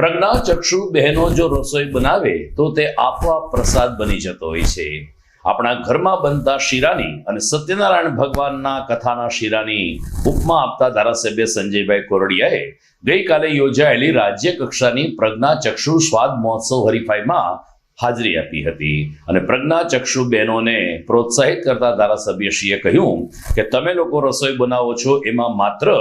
પ્રજ્ઞાચક્ષુ બહેનો જો રસોઈ બનાવે તો તે આપોઆપ પ્રસાદ બની જતો હોય છે. આપણા ઘરમાં બનતા શીરાની અને સત્યનારાયણ ભગવાનના કથાના શીરાની ઉપમા આપતા ધારાસભ્ય સંજયભાઈ કોરડિયાએ ગઈકાલે યોજાયેલી રાજ્ય કક્ષાની પ્રજ્ઞાચક્ષુ સ્વાદ મહોત્સવ હરીફાઈમાં હાજરી આપી હતી. અને પ્રજ્ઞાચક્ષુ બહેનોને પ્રોત્સાહિત કરતા ધારાસભ્યશ્રીએ કહ્યું કે, તમે લોકો રસોઈ બનાવો છો, એમાં માત્ર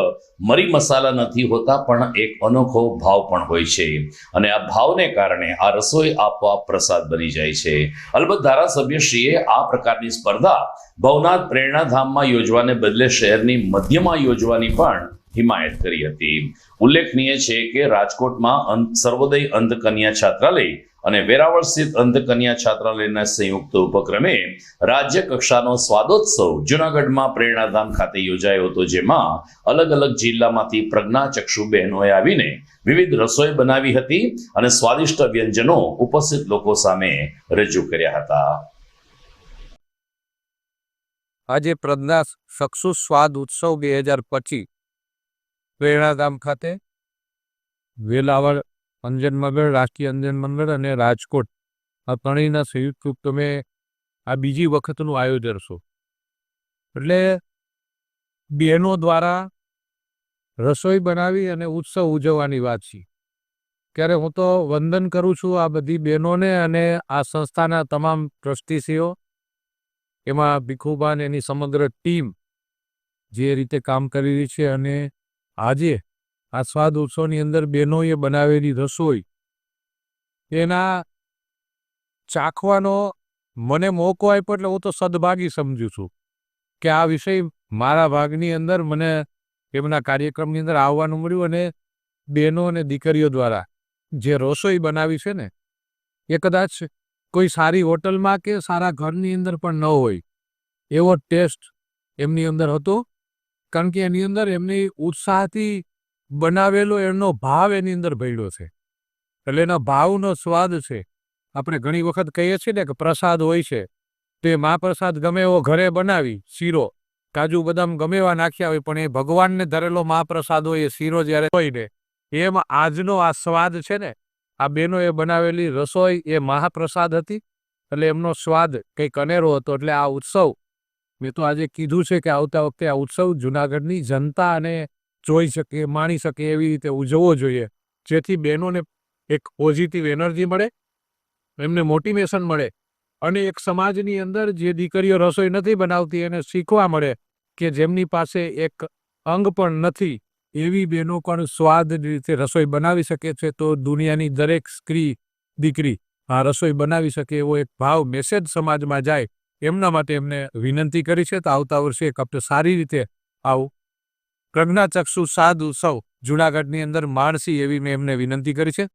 મરી મસાલા નથી હોતા, પણ એક અનોખો ભાવ પણ હોય છે. અને આ ભાવને કારણે આ રસોઈ આપોઆપ પ્રસાદ બની જાય છે. અલબત્ત ધારાસભ્યશ્રીએ આ પ્રકારની સ્પર્ધા ભવનાથ પ્રેરણાધામમાં યોજવાને બદલે શહેરની મધ્યમાં યોજવાની પણ હિમાયત કરી હતી. ઉલ્લેખનીય છે કે, રાજકોટમાં સર્વોદય અંધ કન્યા છાત્રાલય અને વેરાવળ સ્થિત અંધકન્યા છાત્રાલયના સંયુક્ત ઉપક્રમે રાજ્ય કક્ષાનો સ્વાદોત્સવ જૂનાગઢમાં પ્રેરણાધામ ખાતે યોજાયો હતો, જેમાં અલગ અલગ જિલ્લામાંથી પ્રજ્ઞાચક્ષુ બહેનોએ આવીને વિવિધ રસોઈ બનાવી હતી અને સ્વાદિષ્ટ વ્યંજનો ઉપસ્થિત લોકો સામે રજૂ કર્યા હતા. આજે પ્રજ્ઞા ચક્ષુ સ્વાદ ઉત્સવ બે હજાર પચીસ પ્રેરણાધામ ખાતે વેલાવળ અંજન મંડળ, રાષ્ટ્રીય અંજન મંડળ અને રાજકોટ. આ ત્રણેયના સંયુક્ત તમે આ બીજી વખતનું આયોજન છો એટલે બહેનો દ્વારા રસોઈ બનાવી અને ઉત્સવ ઉજવવાની વાત છે. ત્યારે હું તો વંદન કરું છું આ બધી બહેનોને અને આ સંસ્થાના તમામ ટ્રસ્ટીસીઓ. એમાં ભીખુબાન એની સમગ્ર ટીમ જે રીતે કામ કરી રહી છે અને આજે આ સ્વાદ ઉત્સવની અંદર બહેનોએ બનાવેલી રસોઈ. એના ચાખવાનો મને મોકો આપ્યો એટલે હું તો સદભાગી સમજુ છું કે આ વિષય મારા ભાગની અંદર મને એમના કાર્યક્રમની અંદર આવવાનું મળ્યું અને બહેનો અને દીકરીઓ દ્વારા જે રસોઈ બનાવી છે ને, એ કદાચ કોઈ સારી હોટલમાં કે સારા ઘરની અંદર પણ ન હોય. એવો ટેસ્ટ એમની અંદર હતો. કારણ કે એની અંદર એમની ઉત્સાહથી બનાવેલો એનો ભાવ એની અંદર ભળ્યો છે. એટલે એના ભાવનો સ્વાદ છે. આપણે ઘણી વખત કહીએ છીએ ને કે પ્રસાદ હોય છે. તે મહાપ્રસાદ ગમે એવો ઘરે બનાવી, શીરો, કાજુ, બદામ ગમે એવા નાખ્યા હોય, પણ એ ભગવાનને ધરેલો મહાપ્રસાદ હોય, એ શીરો જ્યારે હોય ને, એમ આજનો આ સ્વાદ છે ને, આ બેનો એ બનાવેલી રસોઈ એ મહાપ્રસાદ હતી. એટલે એમનો સ્વાદ કંઈક અનેરો હતો. એટલે આ ઉત્સવ, મેં તો આજે કીધું છે કે આવતા વખતે આ ઉત્સવ જુનાગઢની જનતા અને જોઈ શકે માણી શકે એવી રીતે ઉજવવો જોઈએ. જેથી બહેનોને એક પોઝિટિવ એનર્જી મળે, એમને મોટિવેશન મળે અને એક સમાજની અંદર જે દીકરીઓ રસોઈ નથી બનાવતી એને શીખવા મળે કે જેમની પાસે એક અંગ પણ નથી, એવી બહેનો પણ સ્વાદ રીતે રસોઈ બનાવી શકે છે તો દુનિયાની દરેક સ્ત્રી, દીકરી આ રસોઈ બનાવી શકે એવો એક ભાવ મેસેજ સમાજમાં જાય. એમના માટે એમને વિનંતી કરી છે તો આવતા વર્ષે એક આપણે સારી રીતે આવું પ્રજ્ઞાચક્ષુ સાદ ઉત્સવ જુનાગઢની અંદર માણસી એવી મેં એમને વિનંતી કરી છે.